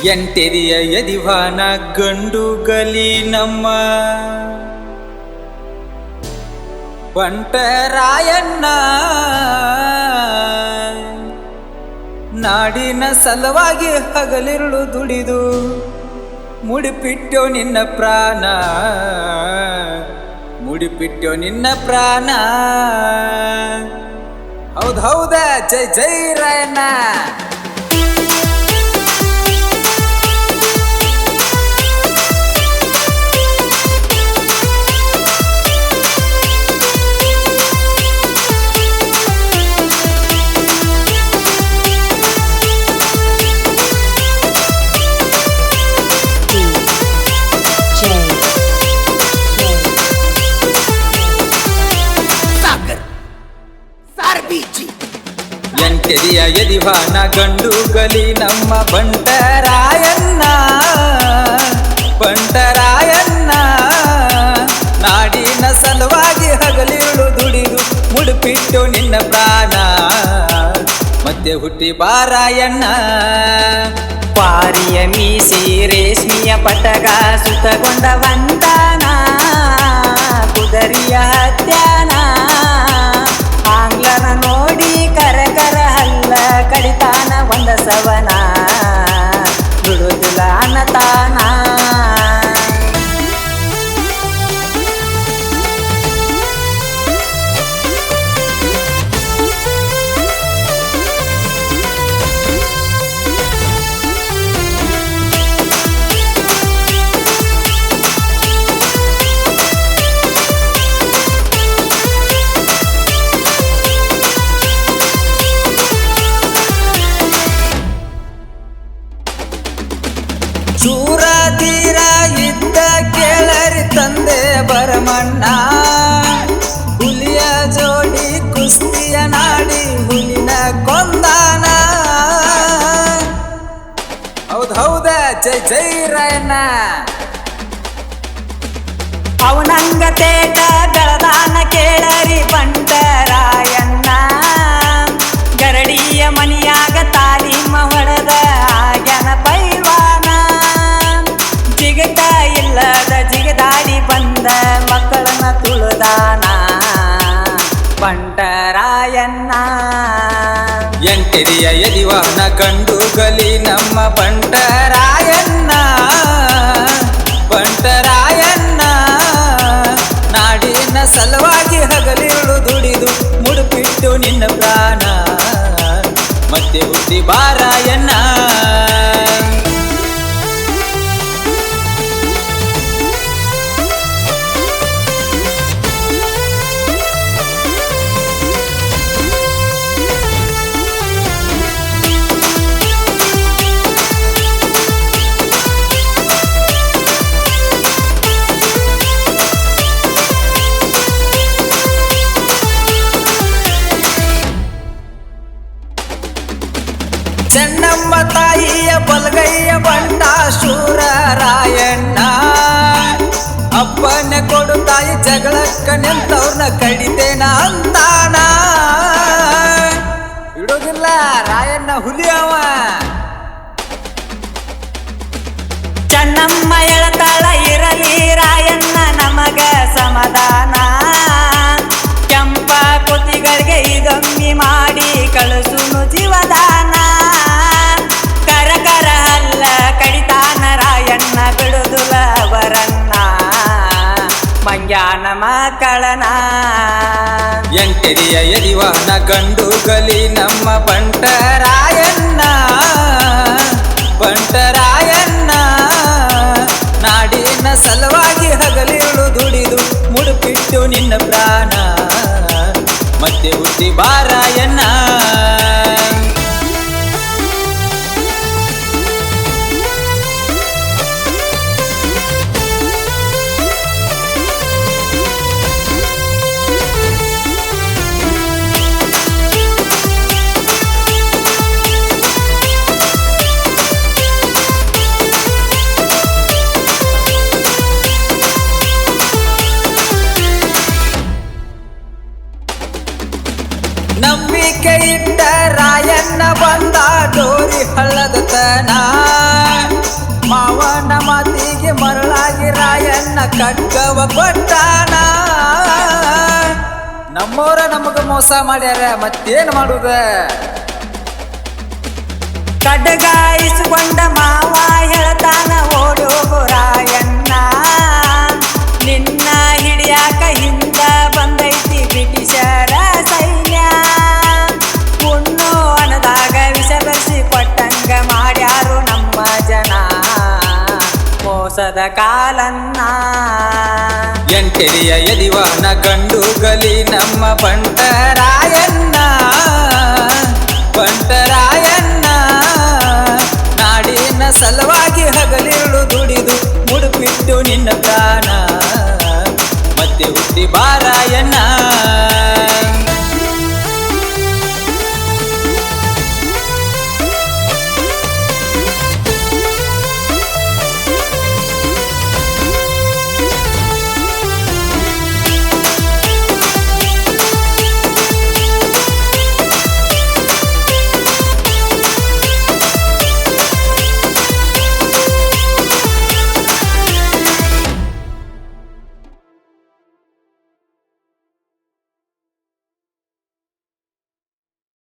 ಎಂಟೆದಿಯ ಯದಿವಾನ ಗಂಡು ಗಲಿ ನಮ್ಮ. ಬಂಟರಾಯಣ್ಣ ನಾಡಿನ ಸಲುವಾಗಿ ಹಗಲಿರುಳು ದುಡಿದು ಮುಡಿಪಿಟ್ಟೋ ನಿನ್ನ ಪ್ರಾಣ. ಮುಡಿಪಿಟ್ಟೋ ನಿನ್ನ ಪ್ರಾಣ. ಹೌದ್ ಹೌದ? ಜೈ ಜೈ ರಾಯಣ್ಣ. ಯದಿವಾನ ಗಂಡು ಗಲಿ ನಮ್ಮ ಬಂಟರಾಯಣ್ಣ. ಬಂಟರಾಯಣ್ಣ, ನಾಡಿನ ಸಲುವಾಗಿ ಹಗಲಿರುಳು ದುಡಿದು ಮುಡುಪಿಟ್ಟು ನಿನ್ನ ಪ್ರಾಣ. ಮತ್ತೆ ಹುಟ್ಟಿ ಬಾರಾಯಣ್ಣ. ಪಾರಿಯ ಮೀಸಿ ರೇಷ್ಮಿಯ ಪಟಗ ಸುತಗೊಂಡ ವಂತಾನ ಕುದರಿಯ ಹತ್ಯಾನ ಚೂರ ತೀರ ಇದ್ದ ಕೇಳರಿ ತಂದೆ ಬರಮಣ್ಣ ಹುಲಿಯ ಜೋಡಿ ಕುಸ್ತಿಯ ನಾಡಿ ಹುಲಿನ ಕೊಂದಾನ. ಹೌದ್ ಹೌದ? ಜೈ ಜೈ ರಾಯಣ್ಣ. ಅವನಂಗ ತೇಟ ಕಳದಾನ ಕೇಳರಿ ಬಂಟರಾಯಣ್ಣ ಬಂಟರಾಯಣ್ಣ ಎಂಟಿರಿಯ ಯದಿವಾನ ಕಂಡು ಗಲಿ ನಮ್ಮ ಬಂಟರಾಯಣ್ಣ ಬಂಟರಾಯಣ್ಣ ನಾಡಿನ ಸಲುವಾಗಿ ಹಗಲಿರುಳು ದುಡಿದು ಮುಡುಪಿಟ್ಟು ನಿನ್ನ ಪ್ರಾಣ. ಮತ್ತೆ ಹುಟ್ಟಿ ಬಾರಾಯಣ್ಣ ಬಲಗೈಯ ಬಂಡ ಶೂರ ರಾಯಣ್ಣ ಅಪ್ಪನ ಕೊಡು ತಾಯಿ ಜಗಳಕ್ಕ ನಿಂತವ್ರನ್ನ ಕಡಿತೇನ ಅಂತಾನ. ಇಡೋದಿಲ್ಲ ರಾಯಣ್ಣ ಹುಲಿ ಅವ ಚೆನ್ನಮ್ಮ ಎಳತಾಳ ಮಕ್ಕಳನ ಎಂಟೆದಿಯ ಯದಿವಾನ ಗಂಡು ಗಲಿ ನಮ್ಮ ಬಂಟರಾಯಣ್ಣ ಬಂಟರಾಯಣ್ಣ ನಾಡಿನ ಸಲುವಾಗಿ ಹಗಲಿರುಳು ದುಡಿದು ಮುಡುಪಿಟ್ಟು ನಿನ್ನ ಪ್ರಾಣ. ಮತ್ತೆ ಹುಟ್ಟಿ ಬಾರಾಯಣ್ಣ ಇಟ್ಟ ರಾಯಣ್ಣ ಬಂದ ಡೋರಿ ಹಳ್ಳದ ತನ. ಮಾವನ ಮಾತಿಗೆ ಮರಳಾಗಿ ರಾಯಣ್ಣ ಕಟ್ಟವ ಕೊಟ್ಟಾನ. ನಮ್ಮವರ ನಮಗ ಮೋಸ ಮಾಡ್ಯಾರ, ಮತ್ತೇನ್ ಮಾಡುದ? ಕಡ್ಗಾಯಿಸಿಕೊಂಡ ಮೋಸದ ಕಾಲನ್ನ. ಎಂಟೆರಿಯ ಎದಿವಾನ ಗಂಡು ಗಲಿ ನಮ್ಮ ಬಂಟರಾಯಣ್ಣ ಬಂಟರಾಯಣ್ಣ ನಾಡಿನ ಸಲವಾಗಿ ಹಗಲಿರುಳು ದುಡಿದು ಮುಡುಪಿಟ್ಟು ನಿನ್ನ ಪ್ರಾಣ. ಮತ್ತೆ ಹುಟ್ಟಿ ಬಾರಾಯಣ್ಣ.